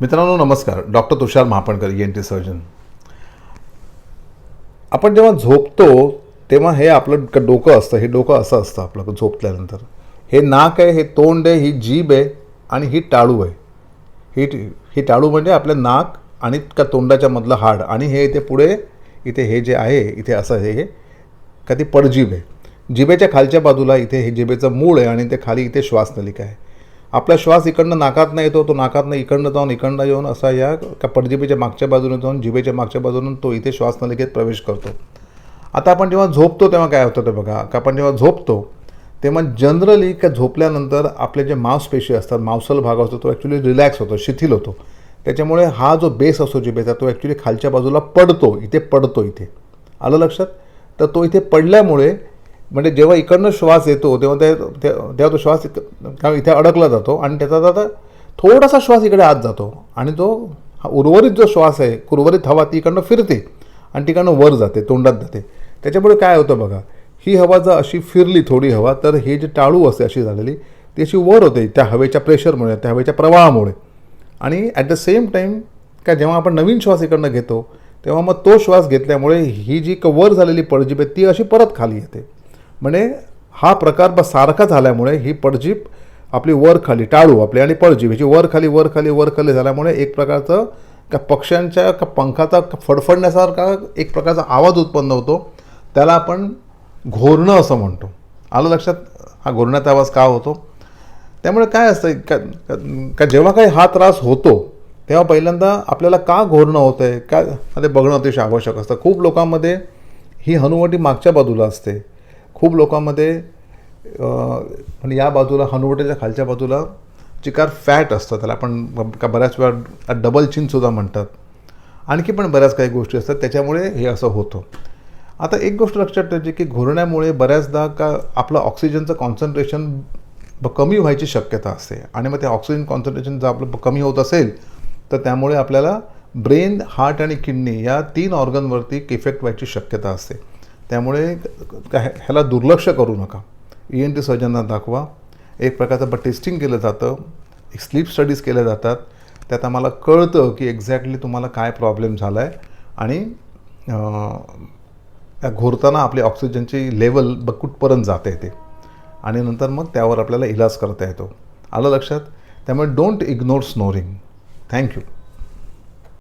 मित्रांनो नमस्कार. Doctor Tushar Mahapankar E N T surgeon आपण जेव्हा झोपतो तेव्हा हे आपलं डोकं असतं. हे डोकं असं असतं आपलं झोपल्यानंतर. हे नाक आहे हे तोंड आहे ही जीभ आहे आणि ही टाळू आहे. ही ही टाळू म्हणजे आपलं नाक आणि का तोंडाच्या मधलं हाड आणि हे इथे पुढे इथे हे जे आहे इथे असं हे हे का ती पडजीभ आहे. जिभेच्या खालच्या बाजूला इथे हे जिभेचं मूळ आहे आणि ते खाली इथे श्वासनलिका आहे. आपला श्वास इकडनं नाकातनं येतो तो नाकातनं इकडनं जाऊन इकडनं येऊन असा या का पडजिभेच्या मागच्या बाजूने जाऊन जिभेच्या मागच्या बाजूने तो इथे श्वासनलिकेत प्रवेश करतो. आता आपण जेव्हा झोपतो तेव्हा काय होतं ते बघा. का आपण जेव्हा झोपतो तेव्हा जनरली का झोपल्यानंतर आपले जे मांसपेशी असतात मांसल भाग असतो तो ॲक्च्युली रिलॅक्स होतो शिथिल होतो. त्याच्यामुळे हा जो बेस असतो जिबेचा तो ॲक्च्युली खालच्या बाजूला पडतो इथे पडतो इथे. आलं लक्षात? तर तो इथे पडल्यामुळे म्हणजे जेव्हा इकडनं श्वास येतो तेव्हा ते तेव्हा तो श्वास इक- इथे अडकला जातो आणि त्याचा आता थोडासा श्वास इकडे आत जातो. आणि तो हा उर्वरित जो श्वास आहे उर्वरित हवा ती इकडनं फिरते आणि तिकडनं वर जाते तोंडात जाते. त्याच्यामुळे काय होतं बघा ही हवा जर अशी फिरली थोडी हवा तर हे जे टाळू असते अशी झालेली ती अशी वर होते त्या हवेच्या प्रेशरमुळे त्या हवेच्या प्रवाहामुळे. आणि ॲट द सेम टाईम काय जेव्हा आपण नवीन श्वास इकडनं घेतो तेव्हा मग तो श्वास घेतल्यामुळे ही जी क- वर झालेली पळजीप आहे ती अशी परत खाली येते. म्हणजे हा प्रकार ब सारखा झाल्यामुळे ही पडजीप आपली वर खाली टाळू आपली आणि पडजीप ह्याची वर खाली वर खाली वर खाली झाल्यामुळे एक प्रकारचं का पक्ष्यांच्या का पंखाचा फडफडण्यासारखा एक प्रकारचा आवाज उत्पन्न होतो. त्याला आपण घोरणं असं म्हणतो. आलं लक्षात? हा घोरण्याचा आवाज का होतो? त्यामुळे काय असतं का का- का जेव्हा काही हा त्रास होतो तेव्हा पहिल्यांदा आपल्याला का घोरणं होतं आहे का ते बघणं अतिशय आवश्यक असतं. खूप लोकांमध्ये ही हनुवटी मागच्या बाजूला असते. खूप लोकांमध्ये म्हणजे या बाजूला हनुवटेच्या खालच्या बाजूला चिकार फॅट असतं. त्याला आपण का बऱ्याच वेळा डबल चिनसुद्धा म्हणतात. आणखी पण बऱ्याच काही गोष्टी असतात. त्याच्यामुळे हे असं होतं. आता एक गोष्ट लक्षात ठेवायची की घोरण्यामुळे बऱ्याचदा का आपलं ऑक्सिजनचं कॉन्सन्ट्रेशन कमी व्हायची शक्यता असते. आणि मग ते ऑक्सिजन कॉन्सन्ट्रेशन जर आपलं कमी होत असेल तर त्यामुळे आपल्याला ब्रेन हार्ट आणि किडनी या तीन ऑर्गनवरती इफेक्ट व्हायची शक्यता असते. त्यामुळे ह्याला दुर्लक्ष करू नका. ई एन टी सर्जनना दाखवा. एक प्रकारचं ब टेस्टिंग केलं जातं. एक स्लीप स्टडीज केल्या जातात. त्यात आम्हाला कळतं की एक्झॅक्टली तुम्हाला काय प्रॉब्लेम झाला आहे आणि त्या घोरताना आपली ऑक्सिजनची लेवल ब कुठपर्यंत जाते ते. आणि नंतर मग त्यावर आपल्याला इलाज करता येतो. आलं लक्षात? त्यामुळे डोंट इग्नोर स्नोरिंग थँक्यू